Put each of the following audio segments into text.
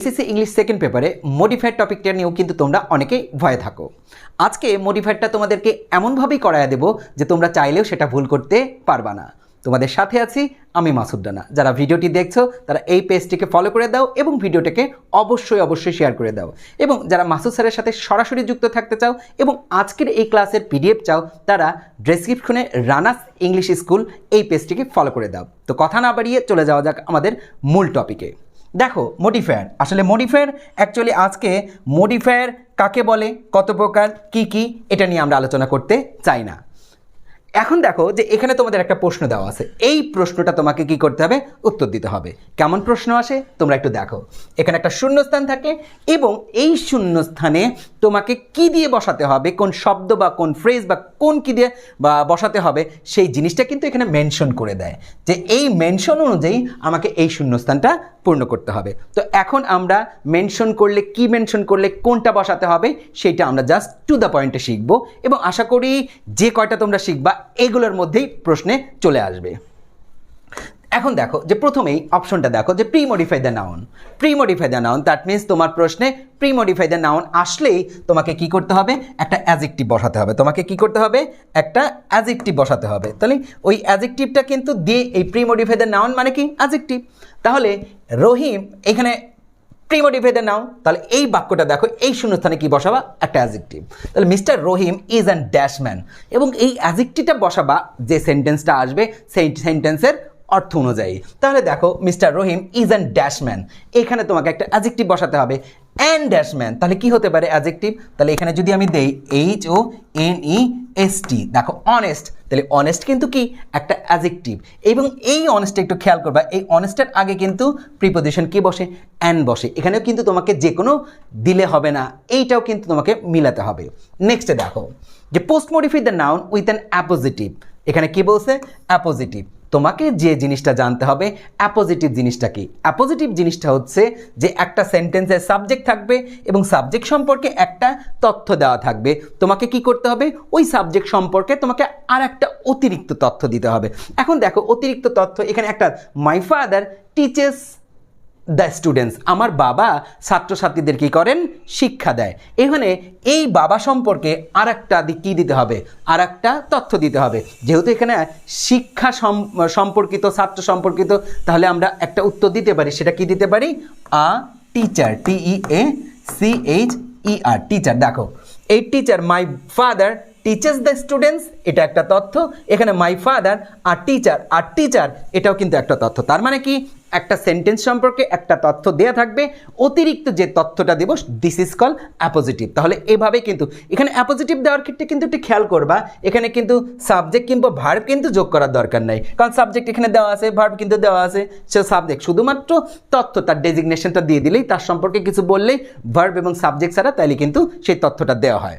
SSC English second পেপারে modified টপিকটা নিয়েও কিন্তু তোমরা অনেকেই ভয়ে থাকো। আজকে মডিফাইডটা তোমাদেরকে এমনভাবেই করায়া দেবো যে তোমরা চাইলেও সেটা ভুল করতে পারবা না। তোমাদের সাথে আছি আমি মাসুদ রানা যারা ভিডিওটি দেখছ, তারা এই পেজটিকে ফলো করে দাও এবং ভিডিওটাকে অবশ্যই অবশ্যই শেয়ার করে দাও। এবং যারা মাসুদ স্যারের সাথে সরাসরি যুক্ত থাকতে চাও এবং আজকের এই ক্লাসের পিডিএফ চাও, তারা ডেসক্রিপশনে রানাস ইংলিশ স্কুল এই পেজটিকে ফলো করে দাও। তো কথা না বাড়িয়ে চলে যাওয়া যাক আমাদের মূল টপিকে দেখো মডিফায়ার আসলে মডিফায়ার অ্যাকচুয়ালি আজকে মডিফায়ার কাকে বলে, কত প্রকার, কি কি, এটা নিয়ে আমরা আলোচনা করতে চাই না। এখন দেখো যে এখানে তোমাদের একটা প্রশ্ন দেওয়া আছে। এই প্রশ্নটা তোমাকে কি করতে হবে? উত্তর দিতে হবে। কেমন প্রশ্ন আসে? তোমরা একটু দেখো। এখানে একটা শূন্যস্থান থাকে এবং এই শূন্যস্থানে তোমাকে কি দিয়ে বসাতে হবে? কোন শব্দ বা কোন ফ্রেজ বা কোন কী দিয়ে বসাতে হবে, সেই জিনিসটা কিন্তু এখানে মেনশন করে দেয় যে এই মেনশন অনুযায়ী আমাকে এই শূন্যস্থানটা পূর্ণ করতে হবে। তো এখন আমরা মেনশন করলে কি মেনশন করলে কোনটা বসাতে হবে, সেটা আমরা জাস্ট টু দ্য পয়েন্টে শিখব এবং আশা করি যে কয়টা তোমরা শিখবা, এগুলোর মধ্যেই প্রশ্নে চলে আসবে। এখন দেখো যে প্রথমেই অপশনটা দেখো যে pre modify the noun pre modify the noun that means তোমার প্রশ্নে প্রি মডিফাই দ্য নাউন আসলেই তোমাকে কি করতে হবে? একটা অ্যাজেক্টিভ বসাতে হবে। তোমাকে কি করতে হবে? একটা অ্যাজেক্টিভ বসাতে হবে। তাহলে ওই অ্যাজেক্টিভটা কিন্তু দিয়ে এই প্রি মডিফাই দ্য নাউন মানে কি? অ্যাজেক্টিভ তাহলে রহিম, এখানে প্রিমোটিভেটে নাও তাহলে এই বাক্যটা দেখো, এই শূন্যস্থানে কি বসাবা? একটা অ্যাজেক্টিভ তাহলে mister Rahim is an dash man এবং এই অ্যাজেক্টিভটা বসাবা, যে সেন্টেন্সটা আসবে, সেই সেন্টেন্সের অর্থ অনুযায়ী। তাহলে দেখো, mister Rahim is an dash man এখানে তোমাকে একটা অ্যাজেক্টিভ বসাতে হবে। অ্যান্ড ড্যাশম্যান তাহলে কি হতে পারে অ্যাজেক্টিভ তাহলে এখানে যদি আমি দেই H O N E S T দেখো অনেস্ট তাহলে অনেস্ট কিন্তু কি? একটা অ্যাজেক্টিভ এবং এই অনেস্টটা একটু খেয়াল করবা, এই অনেস্টের আগে কিন্তু প্রিপোজিশন কি বসে? অ্যান বসে। এখানেও কিন্তু তোমাকে যে কোনো দিলে হবে না। এইটাও কিন্তু তোমাকে মিলাতে হবে। নেক্সটে দেখো, যে post modify the noun with an appositive এখানে কি বলছে? অ্যাপোজিটিভ তোমাকে যে জিনিসটা জানতে হবে অ্যাপোজিটিভ জিনিসটা কি? অ্যাপোজিটিভ জিনিসটা হচ্ছে যে একটা সেন্টেন্সের সাবজেক্ট থাকবে এবং সাবজেক্ট সম্পর্কে একটা তথ্য দেওয়া থাকবে। তোমাকে কি করতে হবে? ওই সাবজেক্ট সম্পর্কে তোমাকে আর একটা অতিরিক্ত তথ্য দিতে হবে। এখন দেখো, অতিরিক্ত তথ্য, এখানে একটা my father teaches the students আমার বাবা ছাত্রছাত্রীদের কী করেন? শিক্ষা দেয়। এখানে এই বাবা সম্পর্কে আর একটা দিক কী দিতে হবে? আর একটা তথ্য দিতে হবে। যেহেতু এখানে শিক্ষা সম- সম্পর্কিত, ছাত্র সম্পর্কিত, তাহলে আমরা একটা উত্তর দিতে পারি। সেটা কি দিতে পারি? A teacher T E A C H E R teacher দেখো, এই teacher my father teachers the students এটা একটা তথ্য। এখানে মাই ফাদার আর টিচার আর টিচার এটাও কিন্তু একটা তথ্য। তার মানে কি? একটা সেন্টেন্স সম্পর্কে একটা তথ্য দেয়া থাকবে। অতিরিক্ত যে তথ্যটা দেব দিস ইজ কল অ্যাপোজিটিভ তাহলে এভাবে কিন্তু, এখানে অ্যাপোজিটিভ দেওয়ার ক্ষেত্রে কিন্তু একটু খেয়াল করবা। এখানে কিন্তু সাবজেক্ট কিংবা ভার্ব কিন্তু যোগ করার দরকার নাই। কারণ সাবজেক্ট এখানে দেওয়া আছে ভার্ব কিন্তু দেওয়া আছে। সে সাবজেক্ট শুধুমাত্র তথ্য, তার ডেজিগনেশনটা দিয়ে দিলেই, তার সম্পর্কে কিছু বললেই ভার্ব এবং সাবজেক্ট ছাড়া তাইলে কিন্তু সেই তথ্যটা দেওয়া হয়।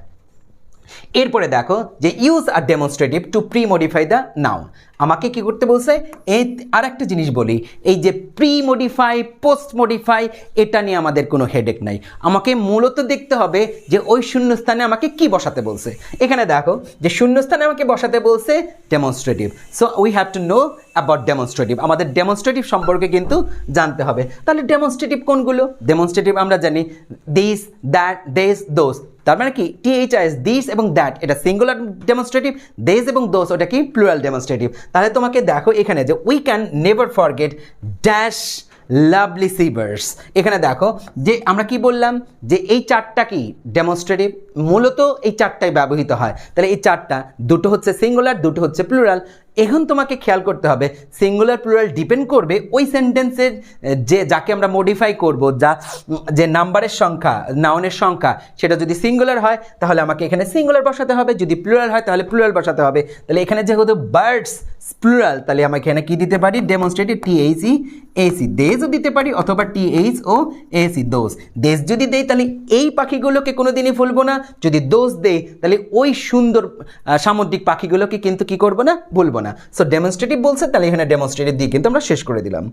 এরপরে দেখো যে use R demonstrative to pre modify the noun আমাকে কি করতে বলছে? এই আর একটা জিনিস বলি, এই যে প্রি মডিফাই পোস্ট মডিফাই এটা নিয়ে আমাদের কোনো হেডেক নাই। আমাকে মূলত দেখতে হবে যে ওই শূন্যস্থানে আমাকে কি বসাতে বলছে। এখানে দেখো যে শূন্যস্থানে আমাকে বসাতে বলছে demonstrative so we have to know about demonstrative আমাদের ডেমনস্ট্রেটিভ সম্পর্কে কিন্তু জানতে হবে। তাহলে ডেমনস্ট্রেটিভ কোনগুলো? ডেমনস্ট্রেটিভ আমরা জানি দিস দ্যাট দেস দোস তার মানে কি? T H I S this এবং দ্যাট এটা সিঙ্গুলার ডেমনস্ট্রেটিভ দেস এবং দোস ওটা কি? প্লুরাল ডেমনস্ট্রেটিভ তাহলে তোমাকে দেখো এখানে যে we can never forget dash lovely shivers এখানে দেখো যে আমরা কি বললাম? যে এই চারটা কি? ডেমনস্ট্রেটিভ মূলত এই চারটাই ব্যবহৃত হয়। তাহলে এই চারটা, দুটো হচ্ছে সিঙ্গুলার দুটো হচ্ছে প্লুরাল এখন তোমাকে খেয়াল করতে হবে সিঙ্গুলার প্লুরাল ডিপেন্ড করবে ওই সেন্টেন্সের যে, যাকে আমরা মডিফাই করব, যা, যে নাম্বারের সংখ্যা নাউনের সংখ্যা, সেটা যদি সিঙ্গুলার হয়, তাহলে আমাকে এখানে সিঙ্গুলার বসাতে হবে। যদি প্লুরাল হয়, তাহলে প্লুরাল বসাতে হবে। তাহলে এখানে যেহেতু বার্ডস প্লুরাল তাহলে আমাকে এখানে কি দিতে পারি? Demonstrative T H E S E দেশও দিতে পারি, অথবা টি এইচ ও এসি দোষ দেশ যদি দেই, তাহলে এই পাখিগুলোকে কোনো দিনই ভুলবো না। যদি দোষ দেই, তাহলে ওই সুন্দর সামুদ্রিক পাখিগুলোকে কিন্তু কি করব না? বলব না। সো ডেমনস্ট্রেটিভ বলছে, তাহলে এখানে ডেমনস্ট্রেটিভ দিয়ে কিন্তু আমরা শেষ করে দিলাম।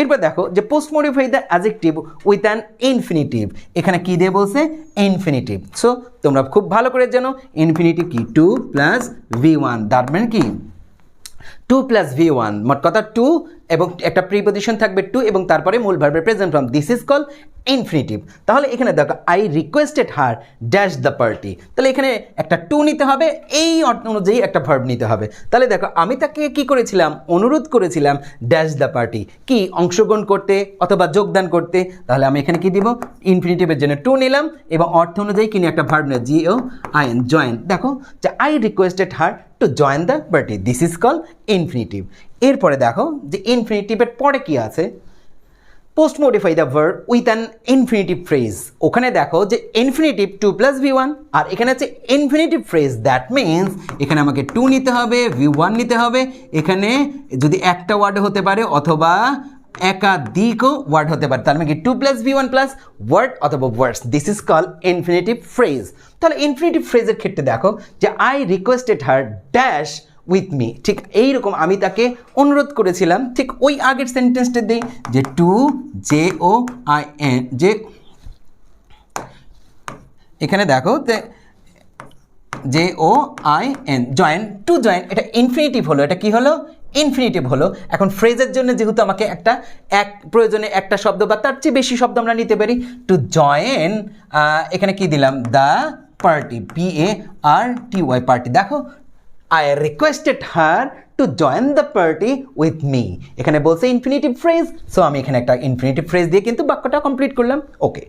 এরপর দেখো যে post modify the adjective with an infinitive এখানে কি দিয়ে বলছে? ইনফিনিটিভ সো তোমরা খুব ভালো করে জানো ইনফিনিটিভ কি? To plus V one that মানে কি? টু প্লাস ভি ওয়ান মোট কথা টু এবং একটা প্রিপোজিশন থাকবে টু এবং তারপরে মূল ভার্বের present form this is call infinitive তাহলে এখানে দেখো I requested her dash the party তাহলে এখানে একটা টু নিতে হবে, এই অর্থ অনুযায়ী একটা ভার্ব নিতে হবে। তাহলে দেখো, আমি তাকে কি করেছিলাম? অনুরোধ করেছিলাম ড্যাশ দ্য পার্টি কি? অংশগ্রহণ করতে অথবা যোগদান করতে। তাহলে আমি এখানে কি দিব? ইনফিনিটিভের জন্য টু নিলাম, এবং অর্থ অনুযায়ী কিনে একটা ভার্ব নিলাম? G O I N join দেখো, যে I requested her to join the party this is call infinitive এরপরে দেখো, যে ইনফিনিটিভের পরে কি আছে? Post modify the verb with an infinitive phrase ওখানে দেখো যে infinitive to plus V one আর এখানে আছে ইনফিনিটিভ ফ্রেজ দ্যাট মিনস এখানে আমাকে টু নিতে হবে ভি ওয়ান নিতে হবে। এখানে যদি একটা ওয়ার্ড হতে পারে অথবা একাধিকও ওয়ার্ড হতে পারে, তার মানে কি to plus V one plus word অথবা words this is call infinitive phrase তাহলে ইনফিনিটিভ ফ্রেজের ক্ষেত্রে দেখো যে I requested her dash with me ঠিক এইরকম আমি তাকে অনুরোধ করেছিলাম, ঠিক ওই আগের সেন্টেন্সটা দিই যে to J O I N যে এখানে দেখো J O I N join to join এটা ইনফিনিটিভ হলো, এটা কি হলো? ইনফিনিটিভ হলো। এখন ফ্রেজের জন্য যেহেতু আমাকে একটা, এক প্রয়োজনে একটা শব্দ বা তার চেয়ে বেশি শব্দ আমরা নিতে পারি টু জয়েন এখানে কি দিলাম? The party P A R T Y party দেখো I requested her to join the party with me এখানে বলছে ইনফিনিটিভ ফ্রেজ সো আমি এখানে একটা ইনফিনিটিভ ফ্রেজ দিয়ে কিন্তু বাক্যটা কমপ্লিট করলাম। ওকে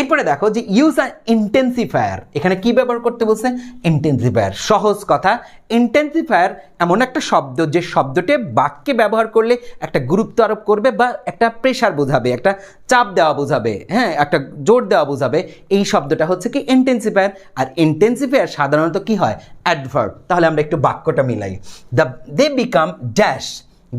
এরপরে দেখো যে ইউজ আ ইন্টেন্সিফায়ার এখানে কি ব্যবহার করতে বলছে? ইন্টেন্সিফায়ার সহজ কথা। ইন্টেন্সিফায়ার এমন একটা শব্দ, যে শব্দটি বাক্যে ব্যবহার করলে একটা গুরুত্ব আরোপ করবে বা একটা প্রেশার বোঝাবে, একটা চাপ দেওয়া বোঝাবে হ্যাঁ একটা জোর দেওয়া বোঝাবে। এই শব্দটা হচ্ছে কি ইন্টেন্সিফায়ার আর ইন্টেন্সিফায়ার সাধারণত কি হয়? অ্যাডভার্ব তাহলে আমরা একটু বাক্যটা মিলাই। The they become dash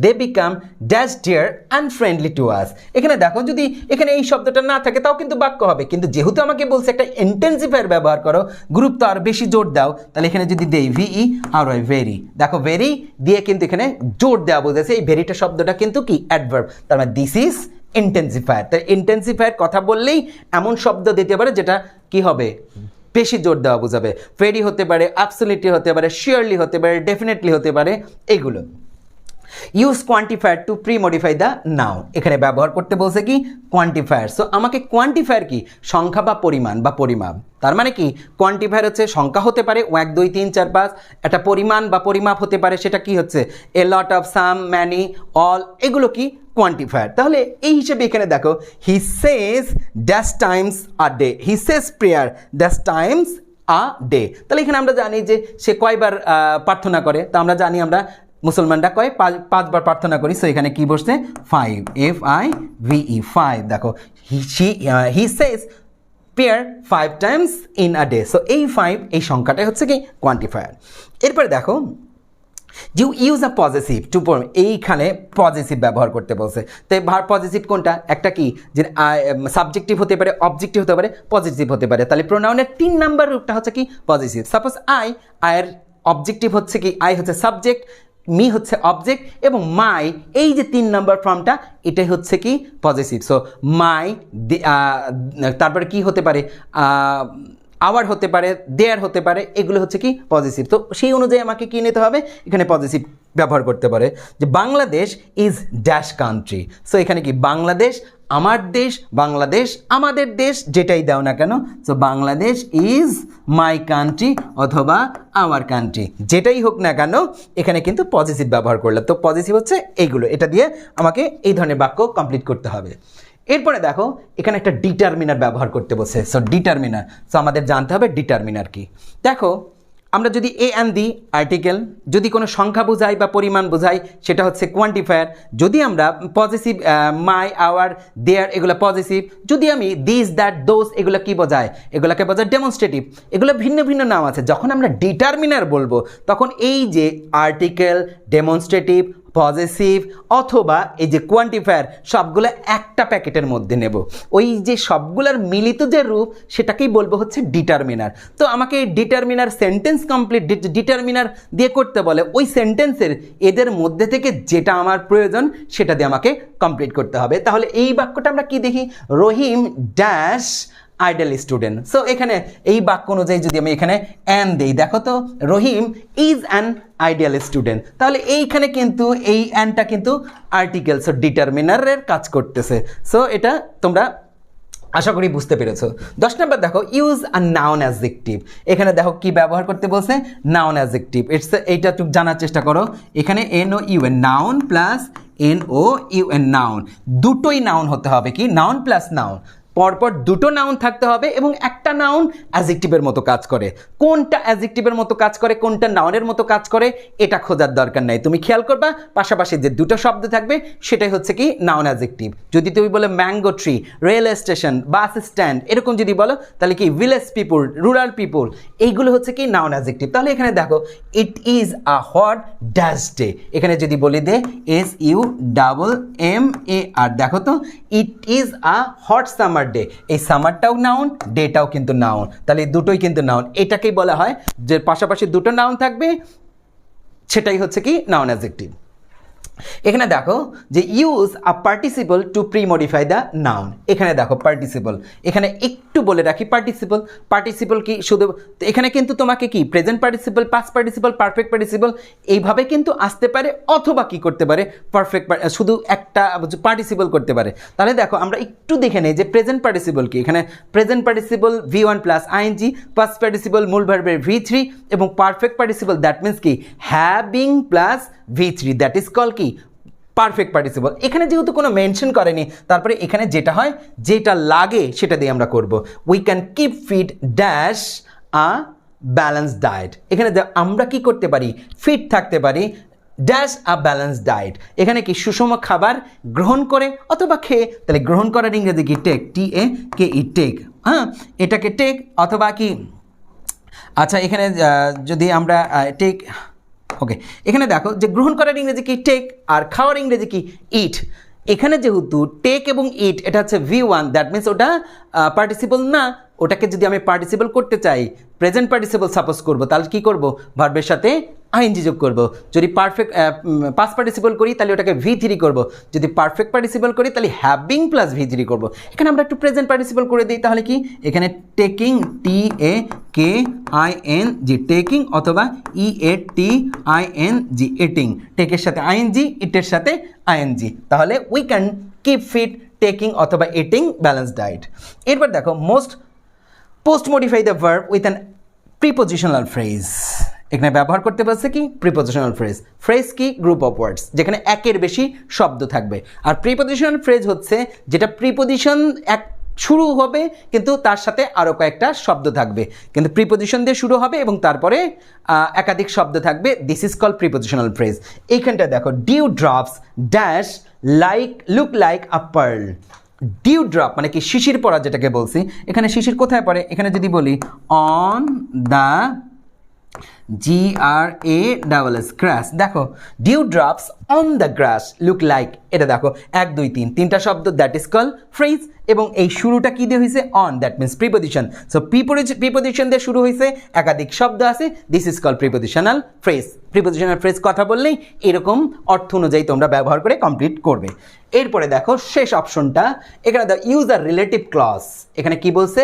they become dash dear and friendly to us এখানে দেখো, যদি এখানে এই শব্দটা না থাকে, তাও কিন্তু বাক্য হবে। কিন্তু যেহেতু আমাকে বলছে একটা ইন্টেন্সিফায়ার ব্যবহার করো গ্রুপ তো আর বেশি জোর দাও, তাহলে এখানে যদি দেই ভিই আর ওই ভেরি দেখো ভেরি দিয়ে কিন্তু এখানে জোর দেওয়া বোঝাচ্ছে, এই ভেরিটা শব্দটা কিন্তু কি? অ্যাডভার্ব তার মানে দিস ইজ ইন্টেন্সিফায়ার তাই ইন্টেন্সিফায়ার কথা বললেই এমন শব্দ দিতে পারে যেটা কি হবে? বেশি জোর দেওয়া বোঝাবে। ফেরি হতে পারে অ্যাবসলিটলি হতে পারে শিওরলি হতে পারে ডেফিনেটলি হতে পারে, এগুলো। Use quantifier to pre modify the noun এখানে ব্যবহার করতে বলছে কি? কোয়ান্টিফায়ার সো আমাকে কোয়ান্টিফায়ার কি? সংখ্যা বা পরিমাণ বা পরিমাপ। তার মানে কি? কোয়ান্টিফায়ার হচ্ছে সংখ্যা হতে পারে, এক, দুই, তিন, চার, পাঁচ। একটা পরিমাণ বা পরিমাপ হতে পারে, সেটা কি হচ্ছে? A lot of some many all এগুলো কি? কোয়ান্টিফায়ার তাহলে এই হিসেবে এখানে দেখো he says dash times a day he says prayer dash times a day তাহলে এখানে আমরা জানি যে সে কয়বার প্রার্থনা করে? তা আমরা জানি আমরা মুসলমানরা কয়? পাঁচ পাঁচবার প্রার্থনা করি। সো এখানে কি বসছে? Five F I V E five দেখো he says prayer five times in a day so এই ফাইভ এই সংখ্যাটাই হচ্ছে কি? কোয়ান্টিফায়ার এরপরে দেখো you use a positive to এইখানে পজিটিভ ব্যবহার করতে বলছে। তো ভার পজিটিভ কোনটা? একটা কি? যে সাবজেক্টিভ হতে পারে অবজেক্টিভ হতে পারে পজিটিভ হতে পারে। তাহলে প্রোনাউনের তিন নাম্বার রূপটা হচ্ছে কি? পজিটিভ সাপোজ আই আয়ের অবজেক্টিভ হচ্ছে কি? আই হচ্ছে সাবজেক্ট মি হচ্ছে অবজেক্ট এবং মাই এই যে তিন নাম্বার ফর্মটা এটাই হচ্ছে কি পজিটিভ সো মাই তারপরে কি হতে পারে? আওয়ার হতে পারে দেয়ার হতে পারে, এগুলো হচ্ছে কি পজিটিভ তো সেই অনুযায়ী আমাকে কি নিতে হবে? এখানে পজিটিভ ব্যবহার করতে পারে। যে Bangladesh is dash country so এখানে কি? বাংলাদেশ আমার দেশ, বাংলাদেশ, আমাদের দেশ যেটাই দাও না কেন so Bangladesh is my country অথবা আওয়ার কান্ট্রি যেটাই হোক না কেন, এখানে কিন্তু পজিটিভ ব্যবহার করলে। তো পজিটিভ হচ্ছে এইগুলো এটা দিয়ে আমাকে এই ধরনের বাক্য কমপ্লিট করতে হবে। এরপরে দেখো, এখানে একটা ডিটারমিনার ব্যবহার করতে বসে সো ডিটারমিনার সো আমাদের জানতে হবে ডিটারমিনার কি। দেখো আমরা যদি এ অ্যান দি আর্টিকেল যদি কোনো সংখ্যা বোঝাই বা পরিমাণ বোঝাই, সেটা হচ্ছে কোয়ান্টিফায়ার যদি আমরা পজিটিভ মাই আওয়ার দেয়ার এগুলো পজিটিভ যদি আমি দিস দ্যাট দোজ এগুলো কি বোঝায়? এগুলোকে বোঝায় ডেমনস্ট্রেটিভ এগুলো ভিন্ন ভিন্ন নাম আছে। যখন আমরা ডিটারমিনার বলব, তখন এই যে আর্টিকেল ডেমনস্ট্রেটিভ পজিটিভ অথবা এই যে কোয়ান্টিফায়ার সবগুলো একটা প্যাকেটের মধ্যে নেব। ওই যে সবগুলোর মিলিত যে রূপ, সেটাকেই বলব হচ্ছে ডিটারমিনার তো আমাকে ডিটারমিনার সেন্টেন্স কমপ্লিট ডিটারমিনার দিয়ে করতে বলে, ওই সেন্টেন্সের এদের মধ্যে থেকে যেটা আমার প্রয়োজন, সেটা দিয়ে আমাকে কমপ্লিট করতে হবে। তাহলে এই বাক্যটা আমরা কি দেখি? Rahim dash ideal student so এখানে এই বাক্য অনুযায়ী যদি আমি এখানে অ্যান দেই, দেখো তো, Rahim is an ideal student তাহলে এইখানে কিন্তু এই অ্যানটা কিন্তু আর্টিকেল সো ডিটারমিনারের কাজ করতেছে। সো এটা তোমরা আশা করি বুঝতে পেরেছ। দশ নম্বর দেখো ইউজ আ নাউন অ্যাজেক্টিভ এখানে দেখো কি ব্যবহার করতে বলছে? নাউন অ্যাজেক্টিভ ইটস এইটা একটু জানার চেষ্টা করো। এখানে N O U N noun plus N O U N noun দুটোই নাউন হতে হবে কি? নাউন প্লাস নাউন পরপর দুটো নাউন থাকতে হবে এবং একটা নাউন অ্যাজেক্টিভের মতো কাজ করে। কোনটা অ্যাজেক্টিভের মতো কাজ করে, কোনটা নাউনের মতো কাজ করে, এটা খোঁজার দরকার নাই। তুমি খেয়াল করবা, পাশাপাশি যে দুটো শব্দ থাকবে, সেটাই হচ্ছে কি নাউন অ্যাজেক্টিভ যদি তুমি বলো mango tree rail station bus stand এরকম যদি বলো, তাহলে কি ভিলেজ পিপুল রুরাল পিপুল এইগুলো হচ্ছে কি নাউন অ্যাজেক্টিভ তাহলে এখানে দেখো it is a hot dash day এখানে যদি বলি দে S U double M E R দেখো তো it is a hot summer day এই সামারটাও নাউন ডেটাও কিন্তু নাউন তাহলে দুটোই কিন্তু নাউন এটাকেই বলা হয় যে পাশাপাশি দুটো নাউন থাকবে, সেটাই হচ্ছে কি নাউন অ্যাজেক্টিভ এখানে দেখো যে use a participle to pre modify the noun এখানে দেখো পার্টিসিপল এখানে একটু বলে রাখি পার্টিসিপল পার্টিসিপল কি শুধু এখানে কিন্তু তোমাকে কি? Present participle past participle perfect participle এইভাবে কিন্তু আসতে পারে অথবা কি করতে পারে? পারফেক্ট শুধু একটা পার্টিসিপল করতে পারে। তাহলে দেখো আমরা একটু দেখে নেই যে প্রেজেন্ট পার্টিসিপল কি। এখানে present participle V one plus I N G past participle মূল ভার্বের ভি থ্রি এবং পারফেক্ট পার্টিসিপল দ্যাট মিন্স কি? Having plus V three that is call কি? পারফেক্ট পার্টিসিপল এখানে যেহেতু কোনো মেনশন করেনি, তারপরে এখানে যেটা হয়, যেটা লাগে সেটা দিয়ে আমরা করব। We can keep fit dash a balance diet এখানে আমরা কি করতে পারি? ফিট থাকতে পারি ড্যাশ আ ব্যালেন্স ডায়েট এখানে কি সুষম খাবার গ্রহণ করে অথবা খেয়ে? তাহলে গ্রহণ করার ইংরেজি কি? Take tea A K E take হ্যাঁ এটাকে টেক অথবা কি? আচ্ছা এখানে যদি আমরা টেক ওকে এখানে দেখো যে গ্রহণ করার ইংরেজি কি? টেক আর খাওয়ার ইংরেজি কি? ইট এখানে যেহেতু টেক এবং ইট এটা হচ্ছে ভি ওয়ান দ্যাট মিনস ওটা পার্টিসিপল না, ওটাকে যদি আমি পার্টিসিপল করতে চাই প্রেজেন্ট পার্টিসিপল সাপোজ করব, তাহলে কী করব? ভার্বের সাথে আইএনজি যোগ করব। যদি পারফেক্ট পাস পার্টিসিপল করি, তাহলে ওটাকে ভি থ্রি করব। যদি পারফেক্ট পার্টিসিপল করি, তাহলে হ্যাভিং প্লাস ভি থ্রি করব। এখানে আমরা একটু প্রেজেন্ট পার্টিসিপল করে দিই, তাহলে কি? এখানে taking T A K I N G taking অথবা E A T I N জি এটিং টেকের সাথে আইএনজি ইটের সাথে আইএনজি তাহলে we can keep fit taking অথবা এটিং ব্যালেন্স ডায়েট এরপর দেখো most post modify the verb with an prepositional phrase এখানে ব্যবহার করতে বলছে কি? প্রিপোজিশনাল ফ্রেজ ফ্রেজ কি? গ্রুপ অফ ওয়ার্ডস যেখানে একের বেশি শব্দ থাকবে। আর প্রিপোজিশনাল ফ্রেজ হচ্ছে যেটা প্রিপোজিশন এক শুরু হবে, কিন্তু তার সাথে আরও কয়েকটা শব্দ থাকবে। কিন্তু প্রিপোজিশন দিয়ে শুরু হবে এবং তারপরে একাধিক শব্দ থাকবে। This is call prepositional phrase এইখানটা দেখো dew drops dash like look like a pearl dew drop মানে কি? শিশির পড়া যেটাকে বলছি। এখানে শিশির কোথায় পড়ে? এখানে যদি বলি on the G R A double S grass দেখো dew drops on the grass look like এটা দেখো, এক, দুই, তিন, তিনটা শব্দ দ্যাট ইজ কল ফ্রেজ এবং এই শুরুটা কি দিয়ে হয়েছে on that means preposition so preposition দিয়ে শুরু হয়েছে একাধিক শব্দ আছে this is call prepositional phrase prepositional phrase কথা বললেই এরকম অর্থ অনুযায়ী তোমরা ব্যবহার করে কমপ্লিট করবে। এরপরে দেখো, শেষ অপশনটা, এখানে দেখো ইউজ আর রিলেটিভ ক্লজ এখানে কি বলছে?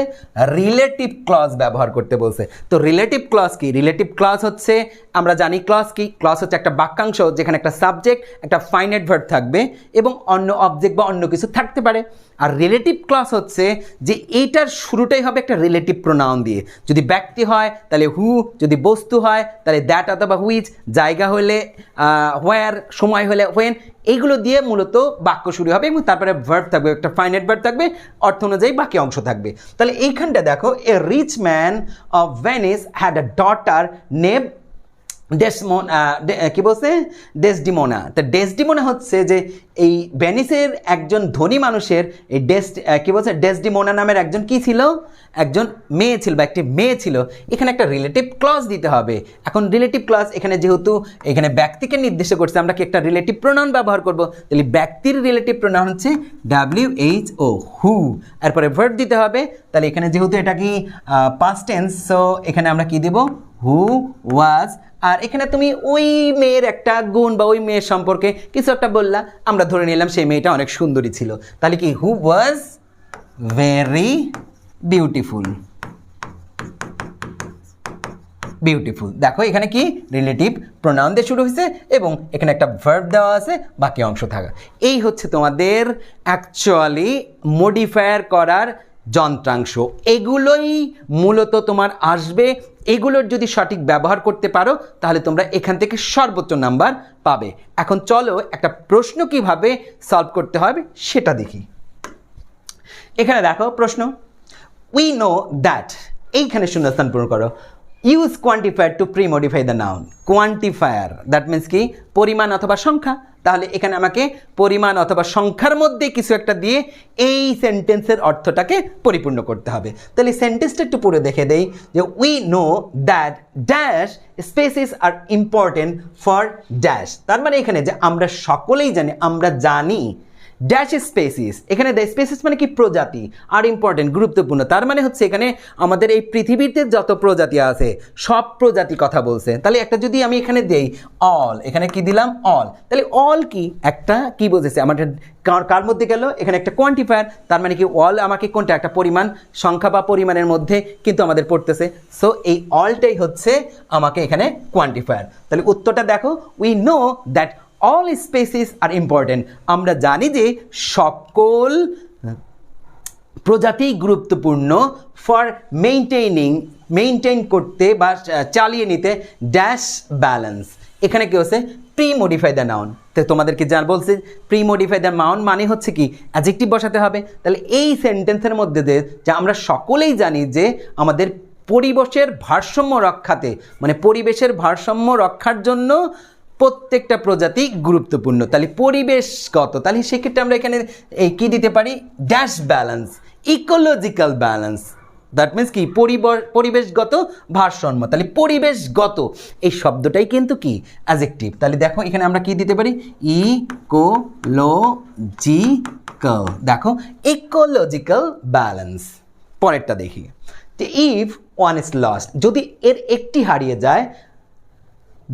রিলেটিভ ক্লজ ব্যবহার করতে বলছে। তো রিলেটিভ ক্লজ কি? রিলেটিভ ক্লজ হচ্ছে আমরা জানি ক্লজ কি? ক্লজ হচ্ছে একটা বাক্যাংশ যেখানে একটা সাবজেক্ট একটা ফাইনাইট ভার্ব থাকবে এবং অন্য অবজেক্ট বা অন্য কিছু থাকতে পারে। আর রিলেটিভ ক্লজ হচ্ছে যে এইটার শুরুটাই হবে একটা রিলেটিভ প্রোনাউন দিয়ে। যদি ব্যক্তি হয়, তাহলে হু যদি বস্তু হয়, তাহলে দ্যাট অথবা হুইচ জায়গা হলে হোয়ার সময় হলে হোয়েন এইগুলো দিয়ে মূলত বাক্য শুরু হবে এবং তারপরে ভার্ব থাকবে, একটা ফাইনাইট ভার্ব থাকবে, অর্থ অনুযায়ী বাকি অংশ থাকবে। তাহলে এইখানটা দেখো a rich man of Venice had a daughter name Desdemona কি বলছে? ডেসডিমোনা তো ডেসডিমোনা হচ্ছে যে এই ভেনিসের একজন ধনী মানুষের এই ডেস কি বলছে? ডেসডিমোনা নামের একজন কি ছিল? একজন মেয়ে ছিল বা একটি মেয়ে ছিল। এখানে একটা রিলেটিভ ক্লজ দিতে হবে। এখন রিলেটিভ ক্লজ এখানে যেহেতু এখানে ব্যক্তিকে নির্দেশ করছে, আমরা কি একটা রিলেটিভ প্রোনাউন ব্যবহার করব? তাহলে ব্যক্তির রিলেটিভ প্রোনাউন হচ্ছে ডাব্লিউ এইচ ও হু এরপরে ভার্ব দিতে হবে। তাহলে এখানে যেহেতু এটা কি পাস্ট টেন্স সো এখানে আমরা কি দেব? হু ওয়াজ আর এখানে তুমি ওই মেয়ের একটা গুণ বা ওই মেয়ের সম্পর্কে কিছু একটা বললা, আমরা ধরে নিলাম সেই মেয়েটা অনেক সুন্দরী ছিল। তাহলে কি who was very beautiful beautiful দেখো, এখানে কি রিলেটিভ প্রোনাউন দিয়ে শুরু হয়েছে এবং এখানে একটা ভার্ব দেওয়া আছে, বাকি অংশ থাকা। এই হচ্ছে তোমাদের অ্যাকচুয়ালি মডিফায়ার করার যন্ত্রাংশ। এগুলোই মূলত তোমার আসবে এগুলোর যদি সঠিক ব্যবহার করতে পারো, তাহলে তোমরা এখান থেকে সর্বোচ্চ নাম্বার পাবে। এখন চলো একটা প্রশ্ন কীভাবে সলভ করতে হবে সেটা দেখি। এখানে দেখো প্রশ্ন। উই নো দ্যাট এইখানে শূন্যস্থান পূরণ করো। Use quantifier to pre modify the noun quantifier that means কি? পরিমাণ অথবা সংখ্যা। তাহলে এখানে আমাকে পরিমাণ অথবা সংখ্যার মধ্যে কিছু একটা দিয়ে এই সেন্টেন্সের অর্থটাকে পরিপূর্ণ করতে হবে। তাহলে সেন্টেন্সটা একটু পুরো দেখে দেই যে we know that dash species are important for dash তার মানে এখানে যে আমরা সকলেই জানি, আমরা জানি ড্যাশ স্পেসিস এখানে দ্য স্পেসিস মানে কি? প্রজাতি। আর ইম্পর্টেন্ট গুরুত্বপূর্ণ। তার মানে হচ্ছে এখানে আমাদের এই পৃথিবীতে যত প্রজাতি আছে, সব প্রজাতি কথা বলছে। তাহলে একটা যদি আমি এখানে দেই অল এখানে কি দিলাম? অল তাহলে অল কি? একটা কি বোঝেছে? আমাদের কার কার মধ্যে গেল? এখানে একটা কোয়ান্টিফায়ার তার মানে কি অল আমাকে কোনটা? একটা পরিমাণ, সংখ্যা বা পরিমাণের মধ্যে কিন্তু আমাদের পড়তেছে। সো এই অলটাই হচ্ছে আমাকে এখানে কোয়ান্টিফায়ার তাহলে উত্তরটা দেখো। We know that all species are important আমরা জানি যে সকল প্রজাতি গুরুত্বপূর্ণ ফর মেইনটেইনিং মেইনটেইন করতে বা চালিয়ে নিতে ড্যাশ ব্যালেন্স এখানে কি হচ্ছে? প্রি মডিফাই দ্য নাউন তো তোমাদেরকে যা বলছে প্রি মডিফাই দ্য নাউন মানে হচ্ছে কি? অ্যাজেক্টিভ বসাতে হবে। তাহলে এই সেন্টেন্সের মধ্যে দিয়ে যে আমরা সকলেই জানি যে আমাদের পরিবেশের ভারসাম্য রক্ষাতে মানে পরিবেশের ভারসাম্য রক্ষার জন্য প্রত্যেকটা প্রজাতি গুরুত্বপূর্ণ। তাহলে পরিবেশগত, তাহলে সেক্ষেত্রে আমরা এখানে এই কী দিতে পারি? Dash balance ecological balance that means কি? পরিব- পরিবেশগত ভারসাম্য। তাহলে পরিবেশগত, এই শব্দটাই কিন্তু কি? অ্যাজেক্টিভ তাহলে দেখো, এখানে আমরা কি দিতে পারি? ইকোলজিক্যাল দেখো ইকোলজিক্যাল ব্যালেন্স পরেরটা দেখি। ইফ ওয়ান ইজ লস্ট যদি এর একটি হারিয়ে যায়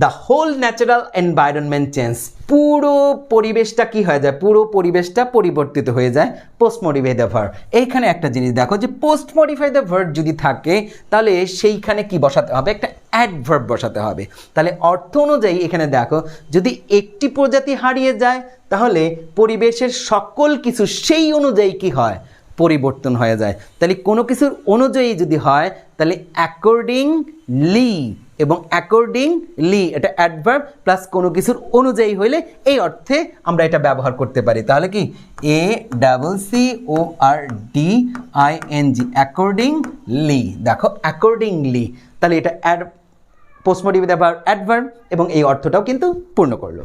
the whole natural environment change পুরো পরিবেশটা কি হয়ে যায়? পুরো পরিবেশটা পরিবর্তিত হয়ে যায় পোস্ট মডিফাই দ্য ভার্ড এইখানে একটা জিনিস দেখো যে পোস্ট মডিফাই দ্য ভার্ড যদি থাকে, তাহলে সেইখানে কি বসাতে হবে? একটা অ্যাডভার্ব বসাতে হবে। তাহলে অর্থ অনুযায়ী এখানে দেখো, যদি একটি প্রজাতি হারিয়ে যায়, তাহলে পরিবেশের সকল কিছু সেই অনুযায়ী কি হয়? পরিবর্তন হয়ে যায়। তাহলে কোনো কিছুর অনুযায়ী যদি হয়, তাহলে অ্যাকর্ডিংলি এবং অ্যাকর্ডিংলি এটা অ্যাডভার্ব প্লাস কোনো কিছুর অনুযায়ী হইলে এই অর্থে আমরা এটা ব্যবহার করতে পারি। তাহলে কি? A double C O R D I N G accordingly দেখো অ্যাকর্ডিংলি তাহলে এটা অ্যাড পোস্টমোটিভ ব্যবহার অ্যাডভার্ব এবং এই অর্থটাও কিন্তু পূর্ণ করল।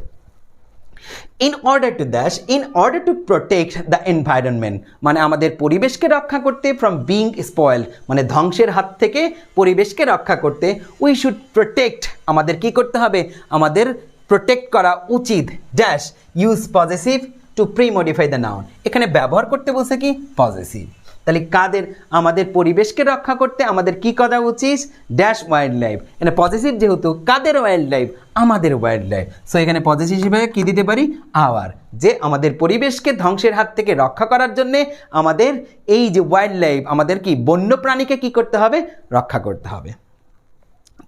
In order to dash in order to protect the environment মানে আমাদের পরিবেশকে রক্ষা করতে ফ্রম বিং স্পয়েল মানে ধ্বংসের হাত থেকে পরিবেশকে রক্ষা করতে উই শুড প্রোটেক্ট আমাদের কি করতে হবে? আমাদের প্রোটেক্ট করা উচিত। Dash use positive to pre modify the noun এখানে ব্যবহার করতে বলছে কি? পজিটিভ তাহলে কাদের? আমাদের পরিবেশকে রক্ষা করতে আমাদের কি করা উচিত? ড্যাশ ওয়াইল্ড লাইফ এখানে পজিটিভ যেহেতু, কাদের ওয়াইল্ড লাইফ আমাদের ওয়াইল্ড লাইফ সো এখানে পজিটিভ হিসেবে কী দিতে পারি? আওয়ার যে আমাদের পরিবেশকে ধ্বংসের হাত থেকে রক্ষা করার জন্যে আমাদের এই যে ওয়াইল্ড লাইফ আমাদের কি বন্য প্রাণীকে কি করতে হবে? রক্ষা করতে হবে।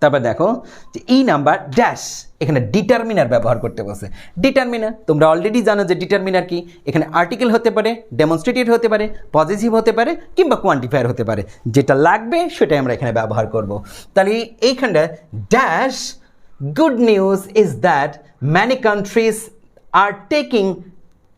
তারপর দেখো যে ই নাম্বার ড্যাশ এখানে ডিটারমিনার ব্যবহার করতে বসে ডিটারমিনার তোমরা অলরেডি জানো যে ডিটারমিনার কি? এখানে আর্টিকেল হতে পারে ডেমনস্ট্রেটিভ হতে পারে পজিটিভ হতে পারে, কিংবা কোয়ান্টিফায়ার হতে পারে। যেটা লাগবে, সেটাই আমরা এখানে ব্যবহার করব। তাহলে এইখানটা dash good news is that many countries are taking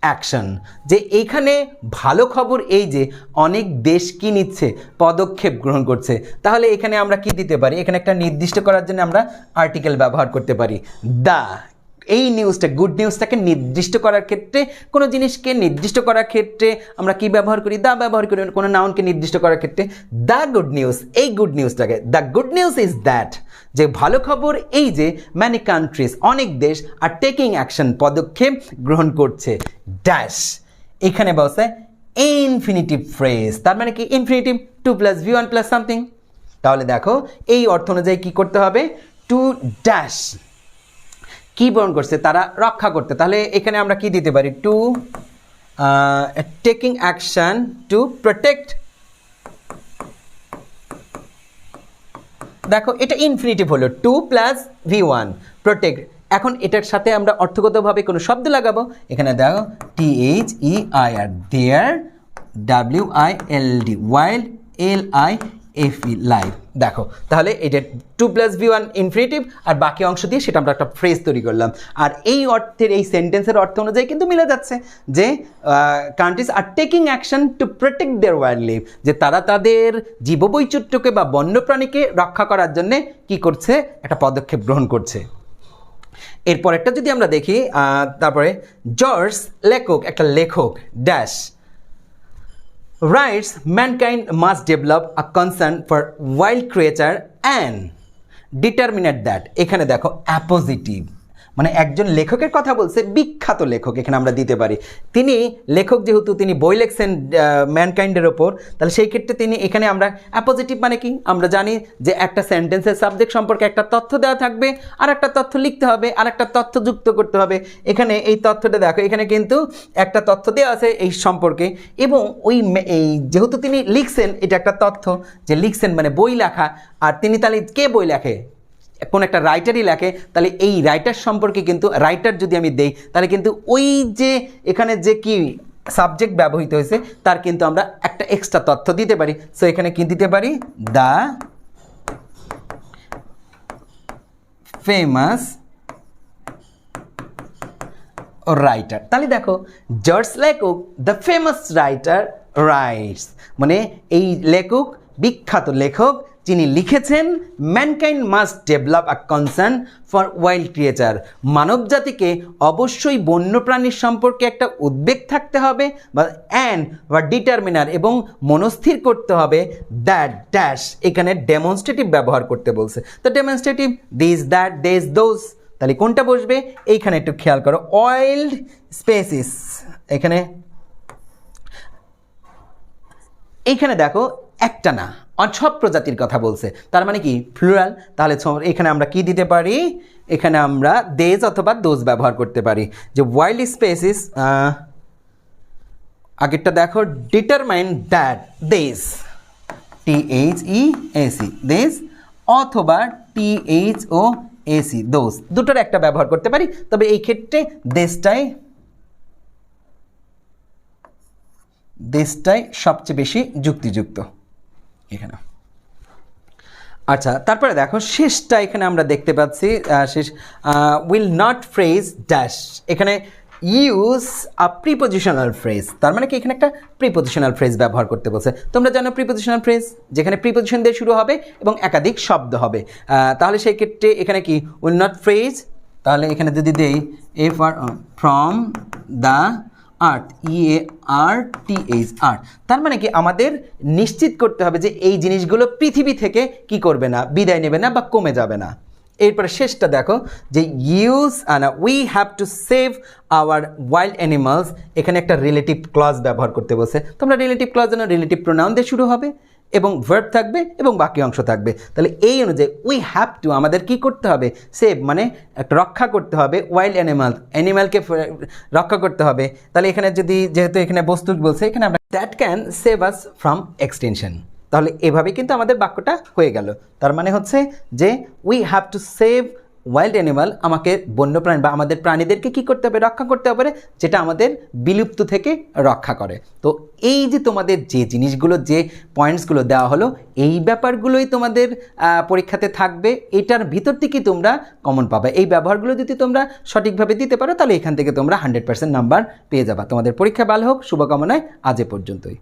action যে এইখানে ভালো খবর এই যে অনেক দেশ কি নিচ্ছে, পদক্ষেপ গ্রহণ করছে। তাহলে এখানে আমরা কি দিতে পারি? এখানে একটা নির্দিষ্ট করার জন্য আমরা আর্টিকেল ব্যবহার করতে পারি। দ্য এই নিউজটা গুড নিউজটাকে নির্দিষ্ট করার ক্ষেত্রে, কোনো জিনিসকে নির্দিষ্ট করার ক্ষেত্রে আমরা কি ব্যবহার করি? দা ব্যবহার করি, কোনো নাউনকে নির্দিষ্ট করার ক্ষেত্রে দ্য গুড নিউজ এই good নিউজটাকে the good news is that যে ভালো খবর, এই যে ম্যানি কান্ট্রিজ অনেক দেশ আর টেকিং অ্যাকশন পদক্ষেপ গ্রহণ করছে। ড্যাশ এখানে বসে ইনফিনিটিভ ফ্রেজ তার মানে কি? Infinitive to plus V one plus something তাহলে দেখো, এই অর্থ অনুযায়ী কী করতে হবে? টু ড্যাশ কি বরণ করছে, তারা রক্ষা করতে। তাহলে এখানে আমরা কি দিতে পারি? To taking action to protect দেখো, এটা ইনফিনিটিভ হলো। To plus V one protect এখন এটার সাথে আমরা অর্থগতভাবে কোনো শব্দ লাগাবো। এখানে দেখো T H E I R their W I L D wild L I F life দেখো, তাহলে এটা to plus V one infinitive আর বাকি অংশ দিয়ে সেটা আমরা একটা ফ্রেজ তৈরি করলাম। আর এই অর্থের, এই সেন্টেন্সের অর্থ অনুযায়ী কিন্তু মিলে যাচ্ছে যে countries are taking action to protect their wild live যে তারা তাদের জীববৈচিত্র্যকে বা বন্যপ্রাণীকে রক্ষা করার জন্যে কি করছে, একটা পদক্ষেপ গ্রহণ করছে। এরপর একটা যদি আমরা দেখি তারপরে জর্জ লেখক একটা লেখক dash writes mankind must develop a concern for wild creature and determinate that এখানে দেখো অ্যাপোজিটিভ মানে একজন লেখকের কথা বলছে, বিখ্যাত লেখক, এখানে আমরা দিতে পারি। তিনি লেখক যেহেতু, তিনি বই লেখছেন ম্যানকাইন্ডের ওপর, তাহলে সেই ক্ষেত্রে তিনি এখানে আমরা অ্যাপোজিটিভ মানে কি? আমরা জানি যে একটা সেন্টেন্সের সাবজেক্ট সম্পর্কে একটা তথ্য দেওয়া থাকবে, আর একটা তথ্য লিখতে হবে, আর একটা তথ্য যুক্ত করতে হবে। এখানে এই তথ্যটা দেখো, এখানে কিন্তু একটা তথ্য দেওয়া আছে এই সম্পর্কে, এবং ওই এই যেহেতু তিনি লিখছেন, এটা একটা তথ্য যে লিখছেন মানে বই লেখা, আর তিনি তাহলে কে বই লেখে? কোন একটা রাইটারই লেখে, তাহলে এই রাইটার সম্পর্কে কিন্তু রাইটার যদি আমি দেই, তাহলে কিন্তু ওই যে এখানে যে কি সাবজেক্ট ব্যবহৃত হয়েছে, তার কিন্তু আমরা একটা এক্সট্রা তথ্য দিতে পারি। সো এখানে কি দিতে পারি? দ্য ফেমাস রাইটার তাহলে দেখো জর্জ লেখক দ্য ফেমাস রাইটার রাইটস মানে এই লেখক, বিখ্যাত লেখক যিনি লিখেছেন mankind must develop a concern for wild creature মানব জাতিকে অবশ্যই বন্যপ্রাণীর সম্পর্কে একটা উদ্বেগ থাকতে হবে, বা অ্যান্ড বা ডিটারমিনার এবং মনস্থির করতে হবে দ্যাট ড্যাশ এখানে ডেমনস্ট্রেটিভ ব্যবহার করতে বলছে। তো demonstrative this that these those তাহলে কোনটা বসবে? এইখানে একটু খেয়াল করো ওয়াইল্ড স্পেসিস এখানে, এইখানে দেখো, একটা না। সব প্রজাতির কথা বলছে। তার মানে কি? ফ্লুরাল তাহলে এখানে আমরা কি দিতে পারি? এখানে আমরা দেজ অথবা দোজ ব্যবহার করতে পারি। যে ওয়াইল্ড স্পেসিস আগেরটা দেখো determine that these T H E S E these অথবা টি এইচ ও এসি দোষ দুটোর একটা ব্যবহার করতে পারি। তবে এই ক্ষেত্রে দেশটাই দেশটাই সবচেয়ে বেশি যুক্তিযুক্ত। এখানে আচ্ছা তারপরে দেখো, শেষটা এখানে আমরা দেখতে পাচ্ছি শেষ উইল নট ফ্রেজ ড্যাশ এখানে ইউজ আ প্রিপোজিশনাল ফ্রেজ তার মানে কি এখানে একটা প্রিপোজিশনাল ফ্রেজ ব্যবহার করতে বলছে। তোমরা জানো প্রিপোজিশনাল ফ্রেজ যেখানে প্রিপোজিশন দিয়ে শুরু হবে এবং একাধিক শব্দ হবে। তাহলে সেই ক্ষেত্রে এখানে কি উইল নট ফ্রেজ তাহলে এখানে যদি দেই F R from the earth E A R T H earth তার মানে কি আমাদের নিশ্চিত করতে হবে যে এই জিনিসগুলো পৃথিবী থেকে কি করবে না, বিদায় নেবে না বা কমে যাবে না। এরপরে শেষটা দেখো, যে ইউজ আনা we have to save our wild animals এখানে একটা রিলেটিভ ক্লজ ব্যবহার করতে বসে তোমরা রিলেটিভ ক্লজ যেন রিলেটিভ প্রোনাউন দিয়ে শুরু হবে। এবং ভার্ব থাকবে এবং বাকি অংশ থাকবে। তাহলে এই অনুযায়ী উই হ্যাভ টু আমাদের কি করতে হবে? সেভ মানে একটা রক্ষা করতে হবে। ওয়াইল্ড অ্যানিমাল অ্যানিমালকে রক্ষা করতে হবে। তাহলে এখানে যদি যেহেতু এখানে বস্তু বলছে, এখানে আমরা that can save us from extension তাহলে এভাবে কিন্তু আমাদের বাক্যটা হয়ে গেল। তার মানে হচ্ছে যে we have to save wild animal আমাকে বন্যপ্রাণী বা আমাদের প্রাণীদেরকে কি করতে হবে? রক্ষা করতে হবে যেটা আমাদের বিলুপ্ত থেকে রক্ষা করে। তো এই যে তোমাদের যে জিনিসগুলো, যে পয়েন্টসগুলো দেওয়া হলো, এই ব্যাপারগুলোই তোমাদের পরীক্ষাতে থাকবে। এটার ভিতর থেকেই তোমরা কমন পাবে। এই ব্যবহারগুলো যদি তোমরা সঠিকভাবে দিতে পারো, তাহলে এখান থেকে তোমরা হান্ড্রেড পার্সেন্ট নাম্বার পেয়ে যাবা। তোমাদের পরীক্ষা ভালো হোক, শুভকামনায় আজ এ পর্যন্তই।